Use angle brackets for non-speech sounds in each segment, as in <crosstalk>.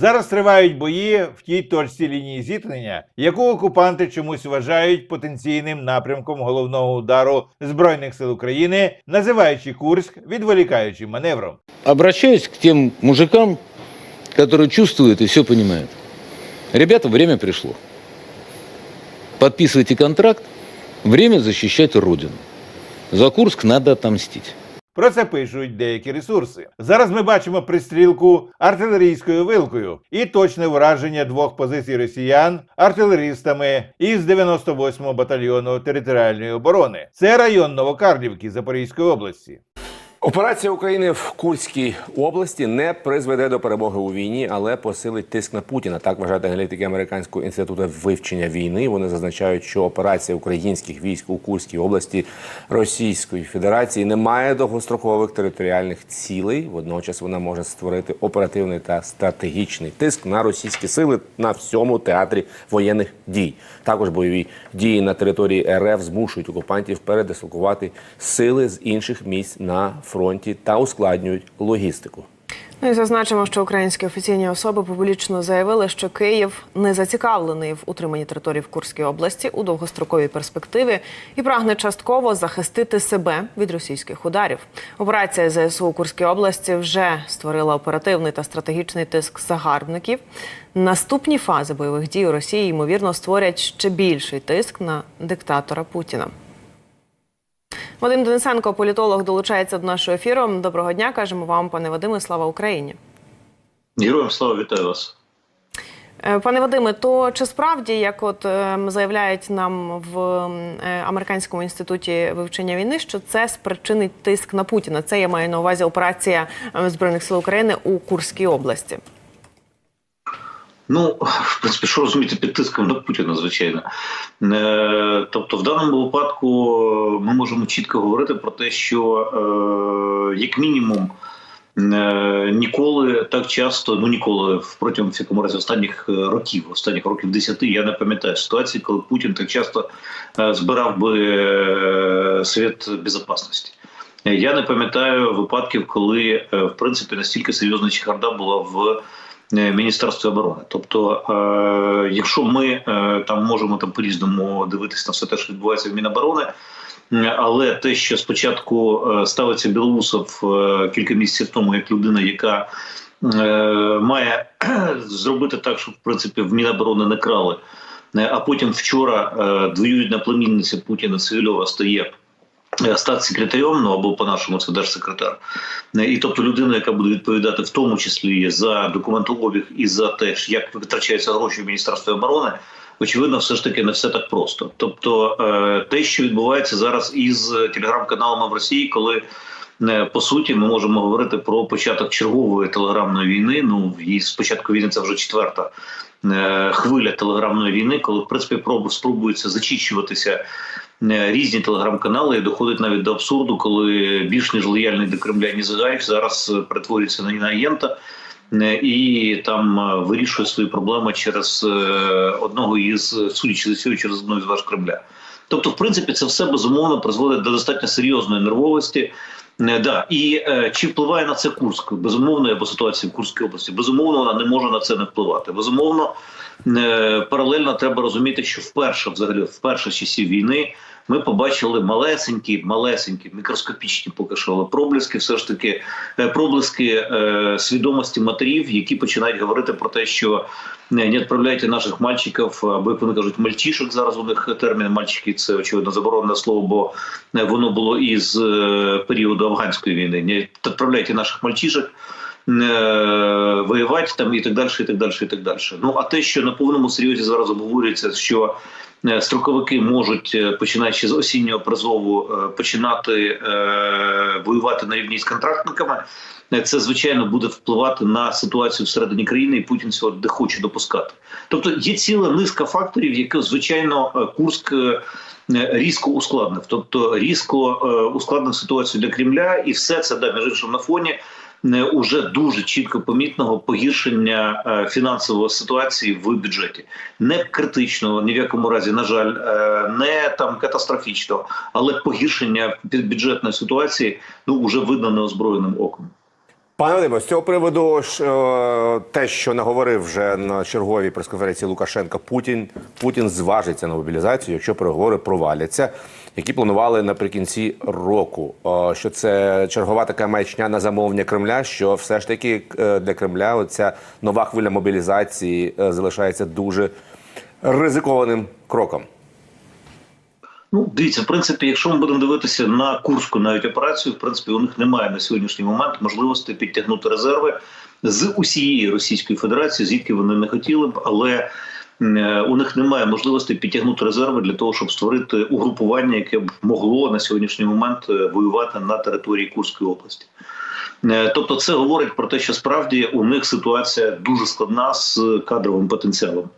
Зараз тривають бої в тій точці лінії зіткнення, яку окупанти чомусь вважають потенційним напрямком головного удару збройних сил України, називаючи Курськ відволікаючим маневром. Обращаюсь к тем мужикам, которые чувствуют и все понимают. Ребята, время пришло. Подписывайте контракт. Время защищать Родину. За Курск надо отомстить. Про це пишуть деякі ресурси. Зараз ми бачимо пристрілку артилерійською вилкою і точне враження двох позицій росіян артилеристами із 98-го батальйону територіальної оборони. Це район Новокарлівки Запорізької області. Операція України в Курській області не призведе до перемоги у війні, але посилить тиск на Путіна. Так вважають аналітики американського інституту вивчення війни. Вони зазначають, що операція українських військ у Курській області Російської Федерації не має довгострокових територіальних цілей. Водночас вона може створити оперативний та стратегічний тиск на російські сили на всьому театрі воєнних дій. Також бойові дії на території РФ змушують окупантів передислокувати сили з інших місць на фронті та ускладнюють логістику. Ну і зазначимо, що українські офіційні особи публічно заявили, що Київ не зацікавлений в утриманні території в Курській області у довгостроковій перспективі і прагне частково захистити себе від російських ударів. Операція ЗСУ у Курській області вже створила оперативний та стратегічний тиск загарбників. Наступні фази бойових дій у Росії ймовірно створять ще більший тиск на диктатора Путіна. Вадим Денисенко, політолог, долучається до нашого ефіру. Доброго дня, кажемо вам, пане Вадиме. Слава Україні. Героям слава вітаю вас. Е, Пане Вадиме, то чи справді, як от е, заявляють нам в е, американському інституті вивчення війни, що це спричинить тиск на Путіна? Це я маю на увазі операція збройних сил України у Курській області. Ну, в принципі, що розуміти під тиском на Путіна, звичайно. Е, тобто, в даному випадку ми можемо чітко говорити про те, що е, як мінімум. е, Ніколи так часто, ну ніколи протягом в разі останніх е, років, останніх років 10, я не пам'ятаю ситуації, коли Путін так часто е, збирав би е, Совет Безопасності. Е, Я не пам'ятаю випадків, коли е, в принципі настільки серйозна чехарда була в е, Міністерстві оборони. Тобто, е, якщо ми е, там можемо там по-різному дивитися на все те, що відбувається в Міноборони, але те, що спочатку ставиться Білоусов кілька місяців тому, як людина, яка має <clears throat> зробити так, щоб в принципі в Міноборони не крали. А потім вчора двоюрідна племінниця Путіна Цивільова стає е, статс-секретарем, ну або по-нашому це держсекретар. Е, І тобто людина, яка буде відповідати в тому числі за документообіг і за те, як витрачаються гроші в Міністерстві оборони, очевидно, все ж таки не все так просто. Тобто, е, те, що відбувається зараз із телеграм-каналами в Росії, коли по суті ми можемо говорити про початок чергової телеграмної війни. Ну і спочатку війни це вже четверта хвиля телеграмної війни, коли в принципі проб- спробується зачищуватися різні телеграм-канали і доходить навіть до абсурду, коли більш ніж лояльний до Кремля Нізагаєв зараз е, перетворюється на на агента. е, І там е, вирішує свої проблеми через е, одного із судячи за цього, через одного із ваш Кремля. Тобто, в принципі, це все безумовно призводить до достатньо серйозної нервовості. Не, да. І е, чи впливає на це Курськ? Безумовно, або ситуація в Курській області. Безумовно, вона не може на це не впливати. Безумовно, е, паралельно треба розуміти, що вперше, взагалі, вперше з часів війни, ми побачили малесенькі, малесенькі, мікроскопічні поки що, але проблиски, все ж таки, е, проблиски е, свідомості матерів, які починають говорити про те, що не, не відправляйте наших мальчиків, або як вони кажуть, мальчишок. Зараз у них термін мальчики це очевидно заборонене слово, бо е, воно було із е, періоду афганської війни. Не відправляйте наших мальчишок. Е, Воювати там і так далі, і так далі, і так далі. Ну а те, що на повному серйозі зараз обговорюється, що е, строковики можуть, е, починаючи з осіннього призову, починати воювати на рівні з контрактниками. Це звичайно буде впливати на ситуацію всередині країни, і Путін цього не хоче допускати. Тобто є ціла низка факторів, які звичайно Курськ е, різко ускладнив, тобто різко ускладнив ситуацію для Кремля, і все це да, між іншим на фоні уже дуже чітко помітного погіршення е, фінансової ситуації в бюджеті. Не критичного, ні в якому разі, на жаль, е, не там катастрофічного, але погіршення бюджетної ситуації ну уже видно неозброєним оком. Пане Вадиме, з цього приводу е, те, що наговорив вже на черговій прес-конференції Лукашенка, Путін Путін зважиться на мобілізацію, якщо переговори проваляться, які планували наприкінці року. Е, Що це чергова така маячня на замовлення Кремля, що все ж таки е, для Кремля оця нова хвиля мобілізації залишається дуже ризикованим кроком. Ну, дивіться, в принципі, якщо ми будемо дивитися на курську навіть операцію, в принципі, у них немає на сьогоднішній момент можливості підтягнути резерви з усієї Російської Федерації, звідки вони не хотіли б, але е, у них немає можливості підтягнути резерви для того, щоб створити угрупування, яке б могло на сьогоднішній момент е, воювати на території Курської області. Е, Тобто, це говорить про те, що справді у них ситуація дуже складна з кадровим потенціалом.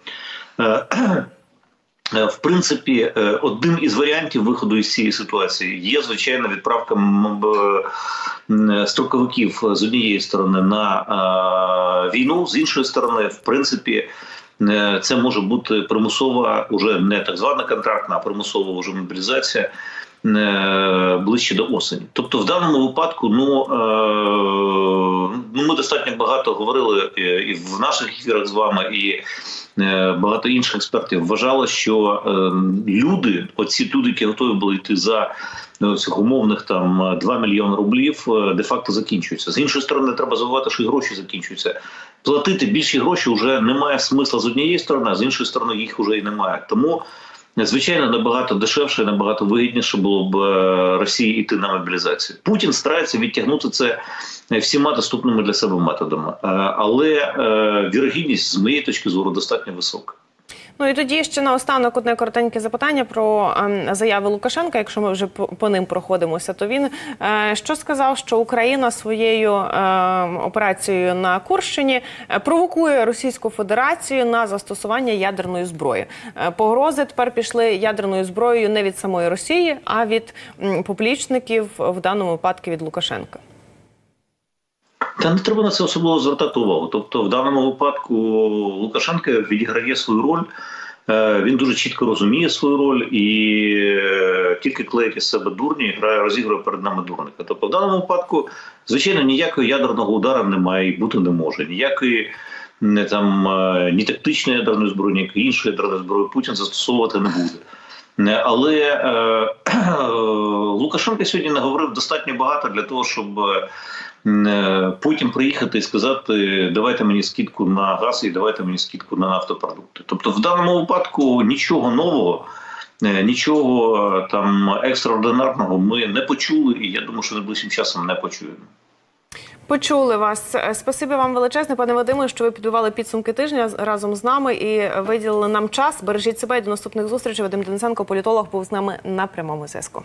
Е, Е, В принципі, е, одним із варіантів виходу із цієї ситуації є звичайно відправка м, строковиків з однієї сторони на е, війну, з іншої сторони, в принципі, е, це може бути примусова, уже не так звана контрактна, а примусова вже мобілізація. е, Ближче до осені, тобто в даному випадку, ну, е, ну ми достатньо багато говорили е, і в наших ефірах з вами, і е, багато інших експертів вважало, що е, люди, оці люди, які готові були йти за ну, цих умовних там 2 мільйони рублів, е, де-факто закінчуються. З іншої сторони, треба забувати, що і гроші закінчуються. Платити більші гроші вже немає смисла з однієї сторони, а з іншої сторони їх вже і немає. Тому. Звичайно, набагато дешевше, набагато вигідніше було б е, Росії йти на мобілізацію. Путін старається відтягнути це всіма доступними для себе методами, Е, але е, вірогідність з моєї точки зору достатньо висока. Ну і тоді ще наостанок одне коротеньке запитання про ем, заяви Лукашенка. Якщо ми вже по, ним проходимося, то він е, що сказав, що Україна своєю е, операцією на Курщині е, провокує Російську Федерацію на застосування ядерної зброї. Е, погрози тепер пішли ядерною зброєю не від самої Росії, а від поплічників в даному випадку від Лукашенка. Та не треба на це особливо звертати увагу. Тобто, в даному випадку Лукашенко відіграє свою роль. Е, Він дуже чітко розуміє свою роль і е, тільки клеїть із себе дурні, грає, розігрує перед нами дурника. Тобто, в даному випадку, звичайно, ніякого ядерного удару немає і бути не може. Ніякої не там е, ні тактичної ядерної зброї, ніякої іншої ядерної зброї Путін застосовувати не буде. Але е, Лукашенко сьогодні наговорив достатньо багато для того, щоб е, потім приїхати і сказати: давайте мені скидку на газ і давайте мені скидку на нафтопродукти. Тобто, в даному випадку нічого нового. е, Нічого е, там екстраординарного ми не почули, і я думаю, що найближчим часом не почуємо. Почули вас. Е, Спасибі вам величезне, пане Вадиме, що ви підбивали підсумки тижня разом з нами і виділили нам час. Бережіть себе і до наступних зустрічей. Вадим Денисенко, політолог, був з нами на прямому зв'язку.